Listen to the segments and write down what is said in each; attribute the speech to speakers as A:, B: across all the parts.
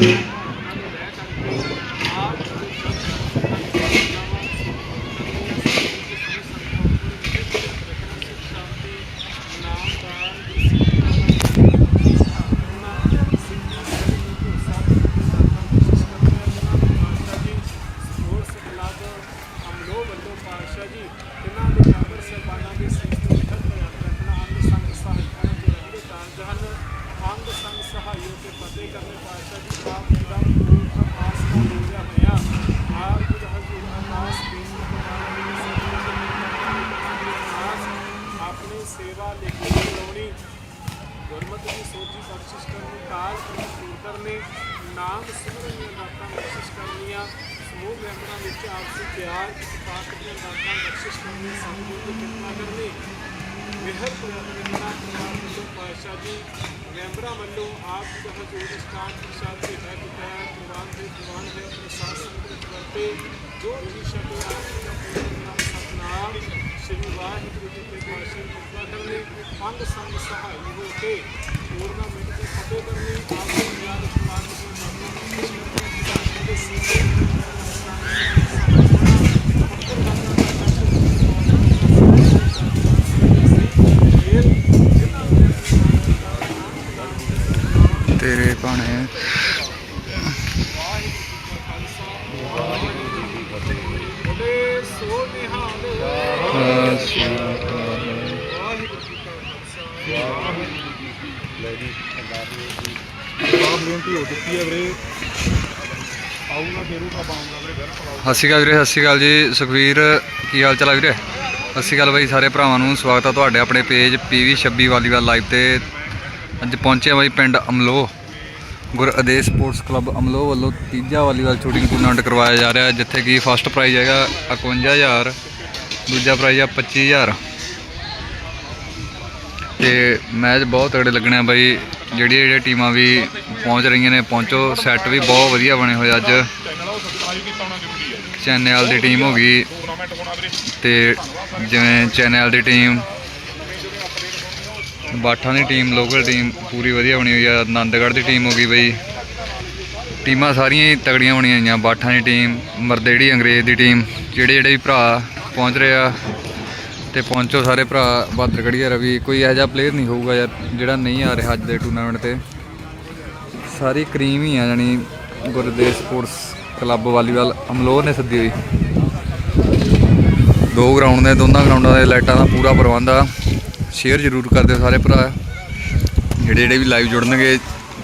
A: Yeah. ਸੇਵਾ ਲਿਖੀ ਲਾਉਣੀ। ਗੁਰਮਤਿ ਦੀ ਸੋਚੀ ਬਖਸ਼ਿਸ਼ ਕਰਨੀ, ਕਾਲ ਪੂਰ ਨੇ ਨਾਮ ਸਿਮਰਨ ਦੀਆਂ ਦਾਤਾਂ ਬਖਸ਼ਿਸ਼ ਕਰਨੀਆਂ। ਸਮੂਹ ਮੈਂਬਰਾਂ ਵਿੱਚ ਆਪਸੀ ਪਿਆਰ ਇਤਫਾਕ ਦੀਆਂ ਦਾਤਾਂ ਬਖਸ਼ਿਸ਼ ਕਰਨੀ ਸੰਗਤ ਦੀ ਕਿਰਪਾ ਕਰਨੀ। ਮਿਹਰ ਪ੍ਰਮਾਤਮਾ ਪ੍ਰਮਾਤਮਾ ਪਾਤਸ਼ਾਹ ਜੀ, ਮੈਂਬਰਾਂ ਵੱਲੋਂ ਆਪ ਜੀ ਦਾ ਹਜ਼ੂਰ ਸਟਾਰਟ ਪ੍ਰਸ਼ਾਦ ਦੇ ਹੈ ਕੀਤਾ ਹੈ ਦੇ ਦੀਵਾਨ ਹੈ ਪ੍ਰਸਾਦ ਸੰਗਤ ਵਰਤੇ ਜੋ ਵੀ ਸ਼ਬਦ ਆਪ ਜੀ ਦਾ ਪੂਰਨ ਸਤਨਾਮ ਸ੍ਰੀ ਵਾਹਿਗੁਰੂ ਜੀ ਦੇ ਪਾਤਸ਼ਾਹ ਕਿਰਪਾ ਕਰਨੀ ਅੰਗ ਸੰਗ ਸਹਾਈ ਹੋ ਕੇ ਪੂਰਨਾ ਮਿੰਟ ਦੀ ਫਤਿਹ ਕਰਨੀ ਆਪ ਜੀ ਯਾਦ
B: ਵੀਰੇ ਬਿਲਕੁਲ
C: ਸਤਿ ਸ਼੍ਰੀ ਅਕਾਲ ਵੀਰੇ, ਸਤਿ ਸ਼੍ਰੀ ਅਕਾਲ ਜੀ। ਸੁਖਵੀਰ, ਕੀ ਹਾਲ ਚਾਲ ਆ ਵੀਰੇ? ਸਤਿ ਸ਼੍ਰੀ ਅਕਾਲ ਬਾਈ, ਸਾਰੇ ਭਰਾਵਾਂ ਨੂੰ ਸਵਾਗਤ ਆ ਤੁਹਾਡੇ ਆਪਣੇ ਪੇਜ ਪੀਵੀ 26 ਵਾਲੀਵਾਲ ਲਾਈਵ ਤੇ। ਅੱਜ ਪਹੁੰਚੇ ਬਾਈ ਪਿੰਡ ਅਮਲੋ। ਗੁਰ ਅਦੇਸ਼ ਸਪੋਰਟਸ ਕਲੱਬ ਅਮਲੋ ਵੱਲੋਂ ਤੀਜਾ ਵਾਲੀਬਾਲ ਸ਼ੂਟਿੰਗ ਟੂਰਨਾਮੈਂਟ ਕਰਵਾਇਆ ਜਾ ਰਿਹਾ ਹੈ, ਜਿੱਥੇ ਕਿ ਫਸਟ ਪ੍ਰਾਈਜ਼ ਹੈਗਾ 51000 ਦੂਜਾ ਪ੍ਰਾਈਜ਼ ਆ 25000 ਤੇ ਮੈਚ ਬਹੁਤ ਤਗੜੇ ਲੱਗਣੇ ਆ ਬਾਈ ਜਿਹੜੀਆਂ ਜਿਹੜੀਆਂ ਟੀਮਾਂ ਵੀ ਪਹੁੰਚ ਰਹੀਆਂ ਨੇ ਪਹੁੰਚੋ ਸੈੱਟ ਵੀ ਬਹੁਤ ਵਧੀਆ ਬਣੇ ਹੋਏ ਅੱਜ।
B: ਚੈਨਲ
C: ਦੀ ਟੀਮ ਹੋ ਗਈ।
B: ਟੂਰਨਾਮੈਂਟ
C: ਤੇ ਜਿਵੇਂ ਚੈਨਲ ਦੀ ਟੀਮ ਬਾਠਾਂ ਦੀ ਟੀਮ ਲੋਕਲ ਟੀਮ ਪੂਰੀ ਵਧੀਆ ਬਣੀ ਹੋਈ ਆ। ਆਨੰਦਗੜ੍ਹ ਦੀ ਟੀਮ ਹੋ ਗਈ ਬਈ। ਟੀਮਾਂ ਸਾਰੀਆਂ ਹੀ ਤਗੜੀਆਂ ਬਣੀਆਂ ਹੋਈਆਂ, ਬਾਠਾਂ ਦੀ ਟੀਮ ਮਰਦੇੜੀ ਅੰਗਰੇਜ਼ ਦੀ ਟੀਮ ਜਿਹੜੇ ਜਿਹੜੇ ਵੀ ਭਰਾ ਪਹੁੰਚ ਰਹੇ ਆ, ਤੇ ਪਹੁੰਚੋ ਸਾਰੇ ਭਰਾ ਬਾਦਰਗੜੀਆ ਰਵੀ। ਕੋਈ ਇਹੋ ਜਿਹਾ ਪਲੇਅਰ ਨਹੀਂ ਹੋਊਗਾ ਯਾਰ, ਜਿਹੜਾ ਨਹੀਂ ਆ ਰਿਹਾ ਅੱਜ ਦੇ ਟੂਰਨਾਮੈਂਟ ਤੇ। ਸਾਰੀ ਕਰੀਮ ਹੀ ਆ ਜਾਣੀ Gurdev sports club volleyball Amlor ਨੇ ਸੱਦੀ ਹੋਈ। ਦੋ ਗਰਾਊਂਡ ਨੇ, ਦੋਨਾਂ ਗਰਾਊਂਡਾਂ ਦੇ ਲਾਈਟਾਂ ਦਾ ਪੂਰਾ ਪ੍ਰਬੰਧ ਆ। ਸ਼ੇਅਰ ਜ਼ਰੂਰ ਕਰ ਦਿਓ ਸਾਰੇ ਭਰਾ। ਜਿਹੜੇ ਜਿਹੜੇ ਵੀ ਲਾਈਵ ਜੁੜਨਗੇ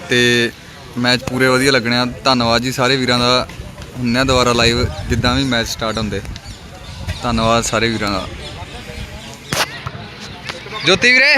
C: ਤੇ ਮੈਚ ਪੂਰੇ ਵਧੀਆ ਲੱਗਣੇ ਆ, ਧੰਨਵਾਦ ਜੀ ਸਾਰੇ ਵੀਰਾਂ ਦਾ। ਹੁੰਨੇ ਆ ਦੁਬਾਰਾ ਲਾਈਵ ਜਿੱਦਾਂ ਵੀ ਮੈਚ ਸਟਾਰਟ ਹੁੰਦੇ। ਧੰਨਵਾਦ ਸਾਰੇ ਵੀਰਾਂ ਦਾ। ਜੋਤੀ ਵੀਰੇ।